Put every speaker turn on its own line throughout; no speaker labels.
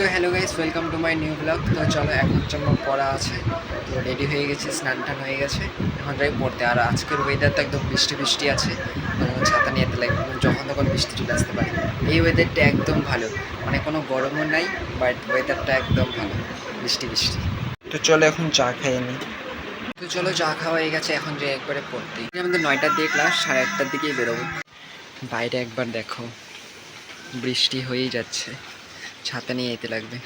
So hello guys welcome to my new vlog তো চলো, এখন জন্য পড়া আছে। তো রেডি হয়ে গেছে, স্নান টান হয়ে গেছে। এখন যাই পড়তে। আর আজকের ওয়েদার তো একদম বৃষ্টি বৃষ্টি আছে। ছাতা নিয়ে লাগবে যখন তখন বৃষ্টি চলে আসতে পারে। এই ওয়েদারটা একদম ভালো। মানে কোনো গরমও নাই বাট ওয়েদারটা একদম ভালো। বৃষ্টি বৃষ্টি। তো চলো, এখন চা খাইয়ে নিই তো চলো, চা খাওয়া হয়ে গেছে। এখন যে একবারে পড়তে। আমাদের নয়টার দিকে ক্লাস সাড়ে আটটার দিকেই বেরোবো। বাইরে একবার দেখো। বৃষ্টি হয়েই যাচ্ছে। ছাতা নিয়ে যেতে লাগবে।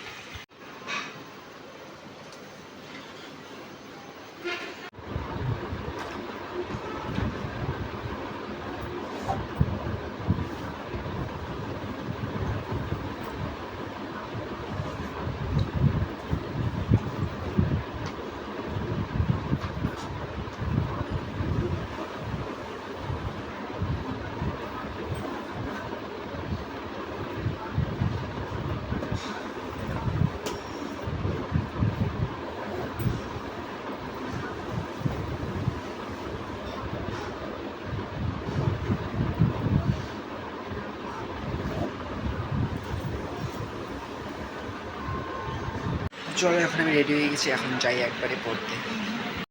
চলো, এখন আমি রেডি হয়ে গেছি, এখন যাই একবারে পড়তে।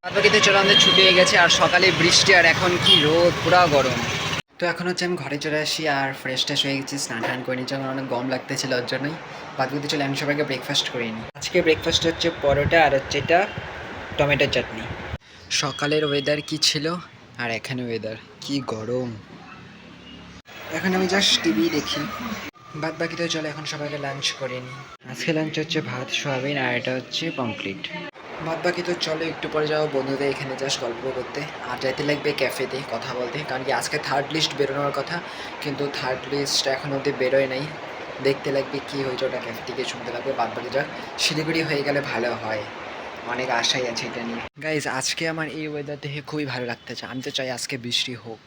বাদবাকিতে চলো, আমাদের ছুটি হয়ে গেছে, আর সকালে বৃষ্টি, আর এখন কি রোদ, পুরা গরম। তো এখন হচ্ছে আমি ঘরে চলে আসি, আর ফ্রেশ ট্রেশ হয়ে গেছি, স্নান টান করে নিচ্ছি আমার অনেক গম লাগতেছিল, ওর জন্যই। বাদবাকিতে চলে, আমি সবাইকে ব্রেকফাস্ট করে নিই। আজকে ব্রেকফাস্ট হচ্ছে পরোটা, আর হচ্ছে এটা টমেটোর চাটনি। সকালের ওয়েদার কি ছিল, আর এখানে ওয়েদার কি গরম। এখন আমি জাস্ট টিভি দেখি। বাদ বাকি চলে, এখন সবাইকে লাঞ্চ করে নিই। আজকে লাঞ্চ হচ্ছে ভাত, সোয়াবিন, আর এটা হচ্ছে পমপ্লিট বাদ বাকি তো চলো, একটু পরে যাব বন্ধুদের এখানে জাস্ট গল্প করতে। আর যাইতে লাগবে ক্যাফেতে কথা বলতে। কারণ কি আজকে থার্ড লিস্ট বেরোনোর কথা, কিন্তু থার্ড লিস্ট এখন অবধি বেরোয় নাই। দেখতে লাগবে কী হয়েছে ওটা ক্যাফে থেকে শুনতে লাগবে, বাদ বাকি যা। শিলিগুড়ি হয়ে গেলে ভালো হয়। অনেক আশাই আছে এটা নিয়ে। গাইজ আজকে আমার এই ওয়েদার দেখে খুবই ভালো লাগতেছে। আমি তো চাই আজকে বৃষ্টি হোক।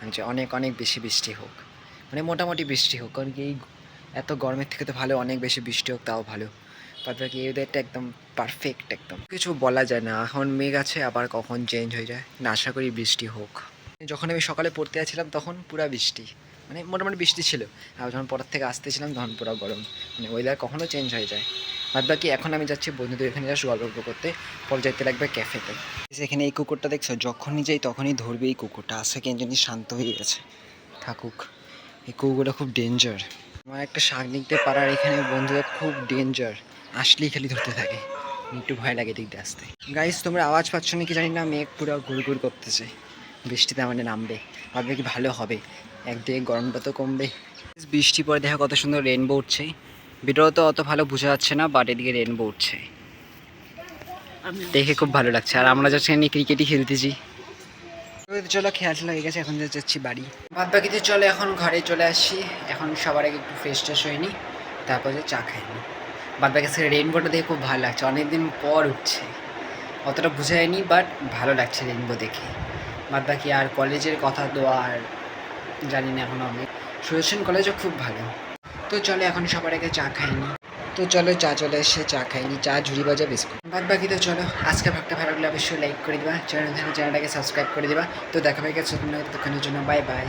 আমি চাই অনেক অনেক বেশি বৃষ্টি হোক। মানে মোটামুটি বৃষ্টি হোক। কারণ কি এই এত গরমের থেকে তো ভালো, অনেক বেশি বৃষ্টি হোক, তাও ভালো। বাকি এই ওয়েদারটা একদম পারফেক্ট একদম। কিছু বলা যায় না, এখন মেঘ আছে, আবার কখন চেঞ্জ হয়ে যায়। না, আশা করি বৃষ্টি হোক। যখন আমি সকালে পড়তে যাচ্ছিলাম, তখন পুরা বৃষ্টি। মানে মোটামুটি বৃষ্টি ছিল। আর যখন পড়ার থেকে আসতেছিলাম, তখন পুরো গরম। মানে ওয়েদার কখনও চেঞ্জ হয়ে যায়। বাদ বাকি, এখন আমি যাচ্ছি বন্ধুদের এখানে জাস্ট গল্প গল্প করতে। পরে যেতে লাগবে ক্যাফেতে এখানে এই কুকুরটা দেখছ? যখনই যাই, তখনই ধরবে এই কুকুরটা। আসে কেন জানি শান্ত হয়ে গেছে। থাকুক। এই কুকুরটা খুব ডেঞ্জার আমার একটা শাক নিতে পারার এখানে বন্ধুরা খুব ডেঞ্জার আসলেই খালি ধরতে থাকে। একটু ভয় লাগে দিয়ে আসতে। গাইস তোমরা আওয়াজ পাচ্ছ নাকি জানি না, মেঘ পুরো গুড় গুড় করতেছে। বৃষ্টিতে আমাদের নামবে। ভাববে কি ভালো হবে। একদিকে গরমটা তো কমবে। বৃষ্টি পরে দেখা কত সুন্দর রেনবো উঠছে। ভিডিও তো অত ভালো বোঝা যাচ্ছে না বাট এদিকে রেনবো উঠছে। দেখে খুব ভালো লাগছে। আর আমরা যাচ্ছি ক্রিকেটই খেলতেছি। চলো খেলা হয়ে গেছে, এখন যাচ্ছি বাড়ি। বাদ বাকিতে চলে, এখন ঘরে চলে আসি। এখন সবার আগে একটু ফ্রেশ ট্রেশ হয়ে নিই তারপর চা খাই নি। বাদ বাকি সে রেইনবোটা দেখে খুব ভালো লাগছে, অনেকদিন পর উঠছে। অতটা বোঝা যায়নি বাট ভালো লাগছে রেইনবো দেখে। বাদ বাকি আর কলেজের কথা তো আর জানি না এখন আমি। সুদর্শন কলেজও খুব ভালো। তো চলে, এখন সবার আগে চা খাইনি তো চলো, চা চলে এসে চা খাইনি, চা ঝুড়ি বাজা বিস্কুট। বাদ বাকি তো চলো, আজকে ভাগটা ভালো লাগলে অবশ্যই লাইক করে দিবা চ্যানেল চ্যানেলটাকে সাবস্ক্রাইব করে দিবা। তো দেখা হয়ে গেছে ততক্ষণের জন্য বাই বাই